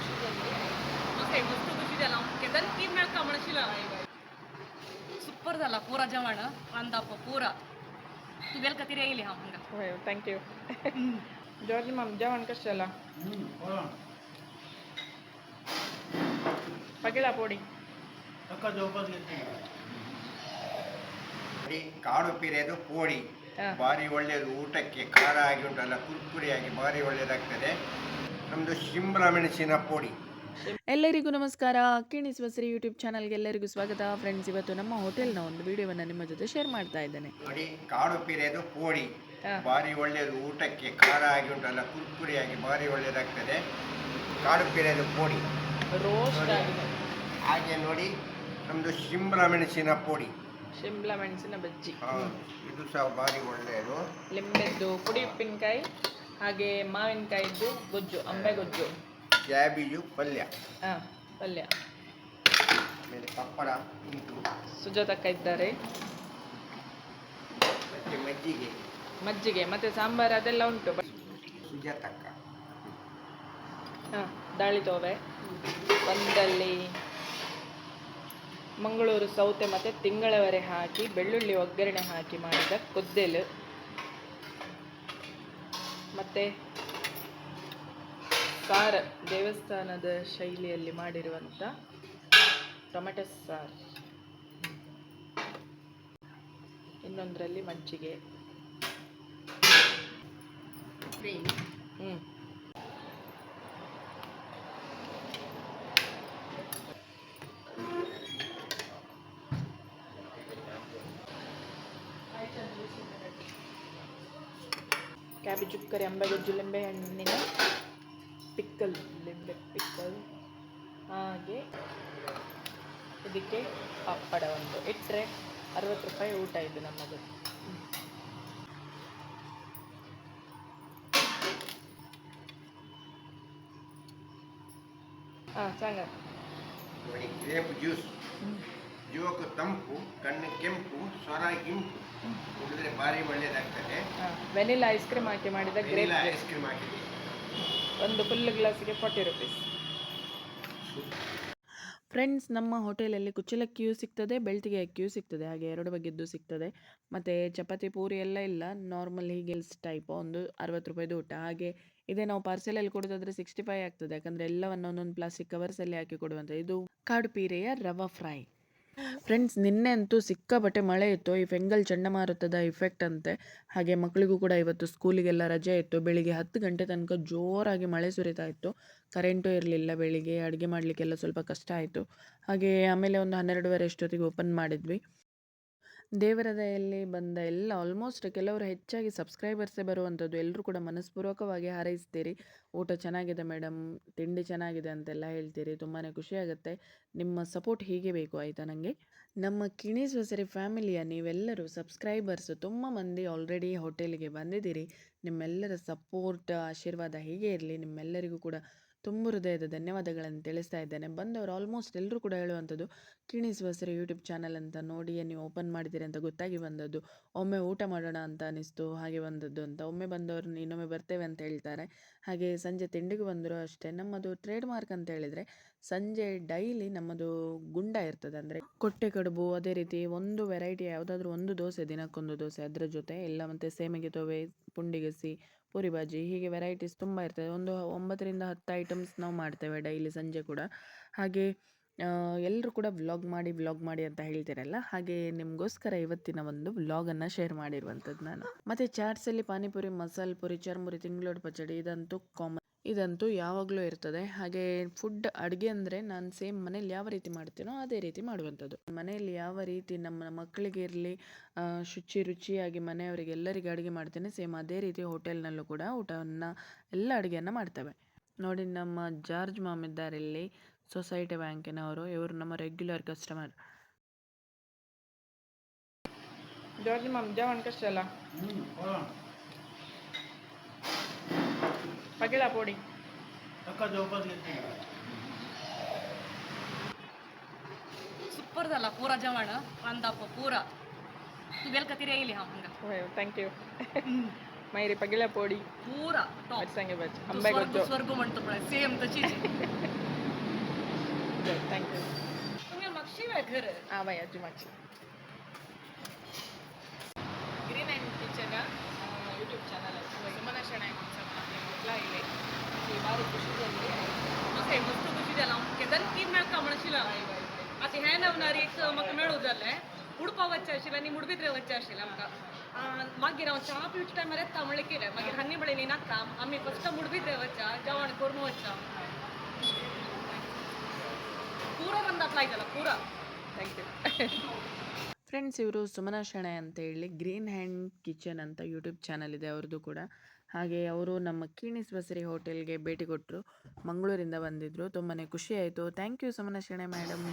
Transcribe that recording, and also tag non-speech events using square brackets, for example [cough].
दुसरे वस्तू कशी द्याला केदार तीन वेळ कमळशीला सुपर झाला पुरा जेवण कांदा पुरा तू बेल का तिरे येईल हा मग होय थँक्यू जॉर्ज मॅम जेवण कशाला ಪಗಿಲ ಪೋಡಿ ಈ ಕಾಡು ಪಿರಿಯದು ಪೋಡಿ ಹಾ. ಭಾರಿ ಒಳ್ಳೆಯದು ಊಟಕ್ಕೆ ಖಾರ ಆಗಿ ಉಂಟಲ್ಲ ಕುರ್ಕುರಿಯಾಗಿ ಭಾರಿ ಒಳ್ಳೆಯದಾಗ್ತದೆ ನಮ್ಮದು ಶಿಮ್ರ ಮೆಣಸಿನ ಪೋಡಿ. ಎಲ್ಲರಿಗೂ ನಮಸ್ಕಾರ. ಕಿಣಿಸ್ ಸರಿ ಯೂಟ್ಯೂಬ್ ಚಾನಲ್ಗೆ ಎಲ್ಲರಿಗೂ ಸ್ವಾಗತ. ಫ್ರೆಂಡ್ಸ್ ಇವತ್ತು ನಮ್ಮ ಹೋಟೆಲ್ನ ಒಂದು ವಿಡಿಯೋವನ್ನು ನಿಮ್ಮ ಜೊತೆ ಶೇರ್ ಮಾಡ್ತಾ ಇದ್ದೇನೆ. ನೋಡಿ ಕಾಡು ಪೀರೆದು ಪೋಡಿ. ಭಾರಿ ಒಳ್ಳೆಯದು. ಊಟಕ್ಕೆ ಖಾರ ಆಗಿ ಉಂಟಲ್ಲ ಕುರ್ಕುರಿಯಾಗಿ ಭಾರಿ ಒಳ್ಳೆಯದಾಗ್ತದೆ. ಕಾಡು ಪೀರೆದು ಪೋಡಿ. ರೋಸ್ಟ್ ಆಗಿದೆ. ಹಾಗೆ ನೋಡಿ ನಮ್ಮದು ಶಿಮ್ರ ಮೆಣಸಿನ ಪೋಡಿ. ಶಿಮ್ಲಾ ಮೆಣಸಿನ ಬಜ್ಜಿ ಇದು ಸಹ ಭಾರಿ ಒಳ್ಳೆಯದು. ಲಿಂಬೆದ್ದು ಪುಡಿ ಉಪ್ಪಿನಕಾಯಿ. ಹಾಗೆ ಮಾವಿನಕಾಯಿದ್ದು ಗೊಜ್ಜು ಅಂಬೆ ಗೊಜ್ಜು. ಕ್ಯಾಬೇಜು ಪಲ್ಯ. ಹಾಂ ಪಲ್ಯ. ಆಮೇಲೆ ಪಪ್ಪಡ ಉಂಟು ಸುಜಾತಕ್ಕ ಇದ್ದಾರೆ. ಮತ್ತೆ ಮಜ್ಜಿಗೆ. ಮಜ್ಜಿಗೆ ಮತ್ತೆ ಸಾಂಬಾರು ಅದೆಲ್ಲ ಉಂಟು. ಸುಜಾತಕ್ಕ. ಹಾಂ ದಾಳಿ ತೋವೆ. ಒಂದಲ್ಲಿ ಮಂಗಳೂರು ಸೌತೆ ಮತ್ತು ತಿಂಗಳವರೆ ಹಾಕಿ ಬೆಳ್ಳುಳ್ಳಿ ಒಗ್ಗರಣೆ ಹಾಕಿ ಮಾಡಿದ ಕೊದ್ದೆಲು. ಮತ್ತು ಸಾರ ದೇವಸ್ಥಾನದ ಶೈಲಿಯಲ್ಲಿ ಮಾಡಿರುವಂಥ ಟೊಮೆಟೊ ಸಾರು. ಇನ್ನೊಂದರಲ್ಲಿ ಮಜ್ಜಿಗೆ ಹ್ಞೂ ಕ್ಯಾಬೇಜ್ ಉಕ್ಕರಿ ಅಂಬೆಗೊಜ್ಜು ಲಿಂಬೆ ಹಣ್ಣಿನ ಪಿಕ್ಕಲ್ ಲಿಂಬೆ ಪಿಕ್ಕಲ್. ಹಾಗೆ ಇದಕ್ಕೆ ಪಪ್ಪಡ ಒಂದು ಇಟ್ಟರೆ ಅರವತ್ತು ರೂಪಾಯಿ ಊಟ ಇದು ನಮ್ಮದು. ಹಾಂ ಜ್ಯೂಸ್ ಜೀವಕ್ಕೆ ತಂಪು ಕಣ್ಣು ಕೆಂಪು ಸ್ವರ ಗಿಂಪು ಕುಡಿದ್ರೆ ಭಾರಿ ಒಳ್ಳೆಯದಾಗ್ತದೆ ವೆನಿಲಾ ಐಸ್ ಕ್ರೀಮ್ ಹಾಕಿ ಮಾಡಿದ ಗ್ರೇಪ್ ಐಸ್ ಕ್ರೀಮ್ ಹಾಕಿದೆ ಒಂದು ಫುಲ್ ಗ್ಲಾಸಿಗೆ ಫಾರ್ಟಿ ರುಪೀಸ್ ಫ್ರೆಂಡ್ಸ್ ನಮ್ಮ ಹೋಟೆಲಲ್ಲಿ ಕುಚ್ಚಲಕ್ಕಿಯೂ ಸಿಗ್ತದೆ ಬೆಳ್ತಿಗೆ ಅಕ್ಕಿಯೂ ಸಿಗ್ತದೆ ಹಾಗೆ ಎರಡು ಬಗೆದ್ದು ಸಿಗ್ತದೆ. ಮತ್ತು ಚಪಾತಿ ಪೂರಿ ಎಲ್ಲ ಇಲ್ಲ ನಾರ್ಮಲ್ ಹೀಗೆ ಟೈಪ್ ಒಂದು ಅರವತ್ತು ರೂಪಾಯಿದು ಊಟ. ಹಾಗೆ ಇದೇ ನಾವು ಪಾರ್ಸೆಲಲ್ಲಿ ಕೊಡೋದಾದರೆ ಸಿಕ್ಸ್ಟಿ ಫೈವ್ ಆಗ್ತದೆ ಯಾಕಂದರೆ ಎಲ್ಲವನ್ನು ಒಂದೊಂದು ಪ್ಲಾಸ್ಟಿಕ್ ಕವರ್ಸಲ್ಲಿ ಹಾಕಿ ಕೊಡುವಂಥ ಇದು ಕಾಡು ಪೀರೆಯ ರವಾ ಫ್ರೈ ಫ್ರೆಂಡ್ಸ್ ನಿನ್ನೆ ಅಂತೂ ಸಿಕ್ಕಾಪಟ್ಟೆ ಮಳೆ ಇತ್ತು. ಈ ಫೆಂಗಲ್ ಚಂಡಮಾರುತದ ಇಫೆಕ್ಟ್ ಅಂತೆ. ಹಾಗೆ ಮಕ್ಕಳಿಗೂ ಕೂಡ ಇವತ್ತು ಸ್ಕೂಲಿಗೆಲ್ಲ ರಜೆ ಇತ್ತು. ಬೆಳಿಗ್ಗೆ ಹತ್ತು ಗಂಟೆ ತನಕ ಜೋರಾಗಿ ಮಳೆ ಸುರಿತಾ ಇತ್ತು. ಕರೆಂಟು ಇರಲಿಲ್ಲ ಬೆಳಿಗ್ಗೆ. ಅಡುಗೆ ಮಾಡಲಿಕ್ಕೆಲ್ಲ ಸ್ವಲ್ಪ ಕಷ್ಟ ಆಯಿತು. ಹಾಗೆ ಆಮೇಲೆ ಒಂದು ಹನ್ನೆರಡುವರೆ ಅಷ್ಟೊತ್ತಿಗೆ ಓಪನ್ ಮಾಡಿದ್ವಿ. ದೇವರ ದಯೆಯಲ್ಲಿ ಬಂದ ಎಲ್ಲ ಆಲ್ಮೋಸ್ಟ್ ಕೆಲವರು ಹೆಚ್ಚಾಗಿ ಸಬ್ಸ್ಕ್ರೈಬರ್ಸೇ ಬರುವಂಥದ್ದು ಎಲ್ಲರೂ ಕೂಡ ಮನಸ್ಪೂರ್ವಕವಾಗಿ ಹಾರೈಸ್ತೀರಿ. ಊಟ ಚೆನ್ನಾಗಿದೆ ಮೇಡಮ್ ತಿಂಡಿ ಚೆನ್ನಾಗಿದೆ ಅಂತೆಲ್ಲ ಹೇಳ್ತೀರಿ ತುಂಬಾ ಖುಷಿಯಾಗುತ್ತೆ ನಿಮ್ಮ ಸಪೋರ್ಟ್ ಹೀಗೆ ಬೇಕು ಆಯಿತಾ ನನಗೆ ನಮ್ಮ ಕಿಣಿ ಸೊಸರಿ ಫ್ಯಾಮಿಲಿಯ ನೀವೆಲ್ಲರೂ ಸಬ್ಸ್ಕ್ರೈಬರ್ಸ್ ತುಂಬ ಮಂದಿ ಆಲ್ರೆಡಿ ಹೋಟೆಲಿಗೆ ಬಂದಿದ್ದೀರಿ. ನಿಮ್ಮೆಲ್ಲರ ಸಪೋರ್ಟ್ ಆಶೀರ್ವಾದ ಹೀಗೆ ಇರಲಿ. ನಿಮ್ಮೆಲ್ಲರಿಗೂ ಕೂಡ ತುಂಬ ಹೃದಯದ ಧನ್ಯವಾದಗಳನ್ನು ತಿಳಿಸ್ತಾ ಇದ್ದೇನೆ. ಬಂದವರು ಆಲ್ಮೋಸ್ಟ್ ಎಲ್ಲರೂ ಕೂಡ ಹೇಳುವಂಥದ್ದು, ಕಿಣೀಸ್ ಸರಿ ಯೂಟ್ಯೂಬ್ ಚಾನಲ್ ಅಂತ ನೋಡಿ ನೀವು ಓಪನ್ ಮಾಡಿದ್ದೀರಿ ಅಂತ ಗೊತ್ತಾಗಿ ಬಂದದ್ದು. ಒಮ್ಮೆ ಊಟ ಮಾಡೋಣ ಅಂತ ಅನಿಸ್ತು, ಹಾಗೆ ಬಂದದ್ದು ಅಂತ. ಒಮ್ಮೆ ಬಂದವರು ಇನ್ನೊಮ್ಮೆ ಬರ್ತೇವೆ ಅಂತ ಹೇಳ್ತಾರೆ. ಹಾಗೆ ಸಂಜೆ ತಿಂಡಿಗೆ ಬಂದರೂ ಅಷ್ಟೇ. ನಮ್ಮದು ಟ್ರೇಡ್ ಮಾರ್ಕ್ ಅಂತ ಹೇಳಿದರೆ ಸಂಜೆ ಡೈಲಿ ನಮ್ಮದು ಗುಂಡ ಇರ್ತದೆ ಅಂದರೆ ಕೊಟ್ಟೆ ಕಡುಬು, ಅದೇ ರೀತಿ ಒಂದು ವೆರೈಟಿ ಯಾವುದಾದ್ರೂ ಒಂದು ದೋಸೆ, ದಿನಕ್ಕೊಂದು ದೋಸೆ ಅದರ ಜೊತೆ ಎಲ್ಲ ಮತ್ತು ಸೇಮಿಗೆ ತೊವೆ, ಪುಂಡಿಗಸಿ, ಪೂರಿ ಬಾಜಿ ಹೀಗೆ ವೆರೈಟೀಸ್ ತುಂಬ ಇರ್ತದೆ. ಒಂದು ಒಂಬತ್ತರಿಂದ ಹತ್ತು ಐಟಮ್ಸ್ ನಾವು ಮಾಡ್ತೇವೆ ಡೈಲಿ ಸಂಜೆ ಕೂಡ. ಹಾಗೆ ಎಲ್ಲರೂ ಕೂಡ ವ್ಲಾಗ್ ಮಾಡಿ ವ್ಲಾಗ್ ಮಾಡಿ ಅಂತ ಹೇಳ್ತೀರಲ್ಲ, ಹಾಗೆ ನಿಮಗೋಸ್ಕರ ಇವತ್ತಿನ ಒಂದು ವ್ಲಾಗನ್ನು ಶೇರ್ ಮಾಡಿರುವಂಥದ್ದು ನಾನು. ಮತ್ತು ಚಾಟ್ಸಲ್ಲಿ ಪಾನಿಪುರಿ, ಮಸಾಲೆ ಪುರಿ, ಚರ್ಮುರಿ, ತಿಂಗಳೋಡು ಪಚಡಿ ಇದಂತೂ ಕಾಮನ್ ಇದಂತೂ ಯಾವಾಗಲೂ ಇರ್ತದೆ. ಹಾಗೆ ಫುಡ್ ಅಡುಗೆ ಅಂದರೆ ನಾನು ಸೇಮ್ ಮನೇಲಿ ಯಾವ ರೀತಿ ಮಾಡ್ತೀನೋ ಅದೇ ರೀತಿ ಮಾಡುವಂಥದ್ದು. ಮನೆಯಲ್ಲಿ ಯಾವ ರೀತಿ ನಮ್ಮ ಮಕ್ಕಳಿಗೆ ಮಕ್ಕಳಿಗಿರಲಿ ಶುಚಿ ರುಚಿಯಾಗಿ ಮನೆಯವರಿಗೆಲ್ಲರಿಗೆ ಅಡುಗೆ ಮಾಡ್ತೇನೆ ಸೇಮ್ ಅದೇ ರೀತಿ ಹೋಟೆಲ್ನಲ್ಲೂ ಕೂಡ ಊಟವನ್ನು ಎಲ್ಲ ಅಡುಗೆಯನ್ನು ಮಾಡ್ತೇವೆ. ನೋಡಿ ನಮ್ಮ ಜಾರ್ಜ್ ಮಾಮ್ ಇದ್ದಾರಿಲ್ಲಿ ಸೊಸೈಟಿ ಬ್ಯಾಂಕಿನವರು ಇವರು ನಮ್ಮ ರೆಗ್ಯುಲರ್ ಕಸ್ಟಮರ್ ಜಾರ್ಜ್ ಮಾಮ್ पकेला पोडी सुपर झाला पोरा जेवण कांदा पोरा. तू बेल कती रेली हा हंगा होय थँक्यू मायरी पगिला पोडी पुरा टॉप आज सांगे बच आंबे स्वर्ग गोजो स्वर्ग म्हणतो पण सेम तशीच थँक्यू [laughs] तुम्ही मक्षी वगैरे घर हा बाई आजी मक्षी ಬಾರಿ ಖುಷಿ ಬಂದು मग मस्त खुशी द्याला केदार तीन मेळका म्हणशिला आता ह्या नवणारी एक म्हाका मेळू जाले उडपा वच्चे आशिल्ले आनी मुडबिद्रे वच्चे आशिल्ले आमकां आ, मागीर हांव च्या पिवचे टायमार येता म्हणलें केलें मागीर हांनी म्हणलें न्ही नाका आमी फस्ट मुडबिद्रे वच्चा जेवण करून वच्चा ಪೂರ ಬಂದ ಅಪ್ಲೈ ಇದಲ್ಲ ಪೂರ ಥ್ಯಾಂಕ್ ಯು ಫ್ರೆಂಡ್ಸ್ ಇವರು ಸುಮನ ಶೆಣೆ ಅಂತ ಹೇಳಿ ಗ್ರೀನ್ ಹ್ಯಾಂಡ್ ಕಿಚನ್ ಅಂತ ಯೂಟ್ಯೂಬ್ ಚಾನಲ್ ಇದೆ ಅವ್ರದ್ದು ಕೂಡ ಹಾಗೆ ಅವರು ನಮ್ಮ ಕೀಣಿಸ್ ಬಸರಿ ಹೋಟೆಲ್ಗೆ ಭೇಟಿ ಕೊಟ್ಟರು ಮಂಗಳೂರಿಂದ ಬಂದಿದ್ದರು ತುಂಬಾ ಖುಷಿ ಆಯಿತು. Thank you Sumana Shenoy madam.